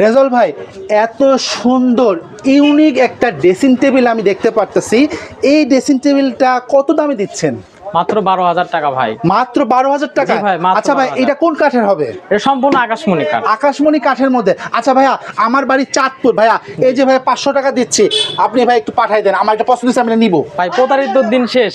রেজল ভাই এত সুন্দর ইউনিক একটা ড্রেসিং টেবিল আমি দেখতে পারতেছি। এই ড্রেসিং টেবিলটা কত দামে দিচ্ছেন? মাত্র বারো হাজার টাকা ভাই। মাত্র বারো হাজার টাকা? ভাই, আচ্ছা ভাই এটা কোন কাঠের হবে? এটা সম্পূর্ণ আকাশমণি কাঠ। আকাশমণি কাঠের মধ্যে। আচ্ছা ভাইয়া আমার বাড়ি চাঁদপুর। ভাইয়া এই যে ভাই পাঁচশো টাকা দিচ্ছি। আপনি ভাই একটু পাঠাই দেন। আমার একটা পছন্দ হয়েছে আমি এটা নিবো। ভাই প্রতারিত দিন শেষ।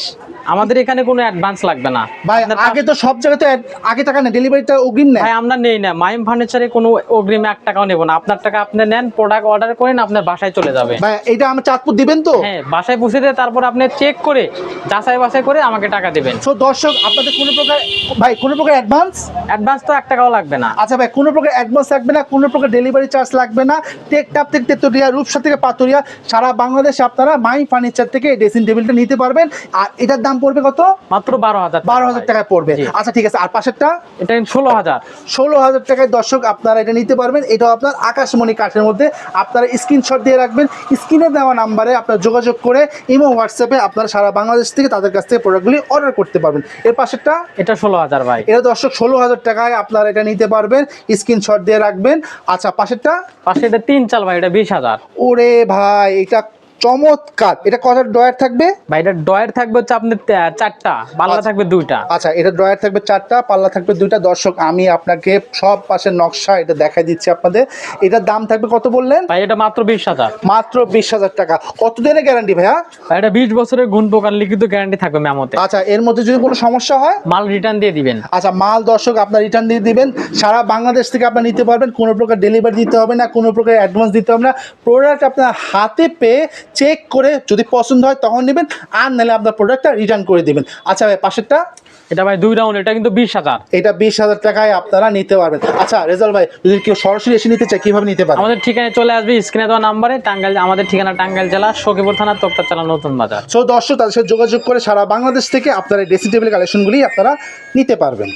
আমাদের এখানে কোনো অ্যাডভান্স লাগবে না। ভাই আগে তো সব জায়গায় তো আগে টাকা নেই ডেলিভারিটা অগ্রিম নেয়। ভাই আমরা নেই না। মাইম ফার্নিচারে কোনো অগ্রিম এক টাকাও নেব না। আপনার টাকা আপনি নেন প্রোডাক্ট অর্ডার করেন আপনার বাসায় চলে যাবে। ভাই এটা আমার চাঁদপুর দিবেন তো? হ্যাঁ বাসায় পৌঁছে দিয়ে তারপর আপনি চেক করে যাচাই বাছাই করে আমাকে টাকা দেবেন। সো দর্শক আপনাদের কোনো প্রকার ভাই কোনো প্রকার অ্যাডভান্স অ্যাডভান্স তো এক টাকাও লাগবে না। আচ্ছা ভাই কোনো প্রকার অ্যাডভান্স লাগবে না কোনো প্রকার ডেলিভারি চার্জ লাগবে না। টেকটাপ থেকে তেতুরিয়া রূপসা থেকে পাতুরিয়া সারা বাংলাদেশে আপনারা মাইম ফার্নিচার থেকে এই ড্রেসিং টেবিলটা নিতে পারবেন। আর এটার দাম পড়বে কত? মাত্র বারো হাজার বারো হাজার টাকায় পড়বে। আচ্ছা ঠিক আছে। আর পাশেরটা? এটা ষোলো হাজার। ষোলো হাজার টাকায় দর্শক আপনারা এটা নিতে পারবেন। এটাও আপনার আকাশমণি কাঠের মধ্যে। আপনারা স্ক্রিনশট দিয়ে রাখবেন। স্ক্রিনে দেওয়া নাম্বারে আপনারা যোগাযোগ করে ইমো হোয়াটসঅ্যাপে আপনারা সারা বাংলাদেশ থেকে তাদের কাছ থেকে প্রোডাক্টগুলি অর্ডার করতে পারবেন। এর পাশেরটা? এটা ষোলো হাজার ভাই। এটা দর্শক ষোলো হাজার টাকায় আপনারা এটা নিতে পারবেন। স্ক্রিনশট দিয়ে রাখবেন। আচ্ছা পাশেরটা? পাশে এটা তিন চাল ভাই এটা বিশ হাজার। ওরে ভাই এটা চমৎকার। এটা কটার ডয়ার থাকবে? ভাই এটা ডয়ের থাকবে হচ্ছে আপনার চারটা পাল্লা আচ্ছা। থাকবে দুইটা। আচ্ছা এটা ড্রয়ার থাকবে চারটা পাল্লা থাকবে দুইটা। দর্শক আমি আপনাকে সব পাশের নকশা এটা দেখাই দিচ্ছি আপনাদের। এটার দাম থাকবে কত বললেন? ভাই এটা মাত্র বিশ হাজার। মাত্র বিশ হাজার টাকা। কত দিনের গ্যারান্টি ভাইয়া? ভাই এটা বিশ বছরের গুণ প্রকার লিখিত গ্যারান্টি থাকবে মেমোতে আচ্ছা এর মধ্যে যদি কোনো সমস্যা হয়? মাল রিটার্ন দিয়ে দিবেন। আচ্ছা মাল দর্শক আপনার রিটার্ন দিয়ে দিবেন। সারা বাংলাদেশ থেকে আপনার নিতে পারবেন। কোনো প্রকার ডেলিভারি দিতে হবে না কোনো প্রকার অ্যাডভান্স দিতে হবে না। প্রোডাক্ট আপনার হাতে পেয়ে চেক করে যদি পছন্দ হয় তখন নেবেন আর নাহলে আপনার প্রোডাক্টটা রিটার্ন করে দিবেন। আচ্ছা ভাই পাশেরটা? এটা ভাই দুই রাউন্ড এটা কিন্তু বিশ হাজার। এটা বিশ হাজার টাকায় আপনারা নিতে পারবেন। আচ্ছা রেজাল ভাই যদি কেউ সরাসরি এসে নিতে চায় কীভাবে নিতে পারবেন আমাদের ঠিকানায় চলে আসবে স্ক্রিনে দেওয়া নাম্বারে টাঙ্গাইল আমাদের ঠিকানা টাঙ্গাইল জেলা সখীপুর থানা তোক্তা চালা নতুন বাজার। সো দর্শক তাদের সাথে যোগাযোগ করে সারা বাংলাদেশ থেকে আপনারা ড্রেসিং টেবিল কালেকশনগুলি আপনারা নিতে পারবেন।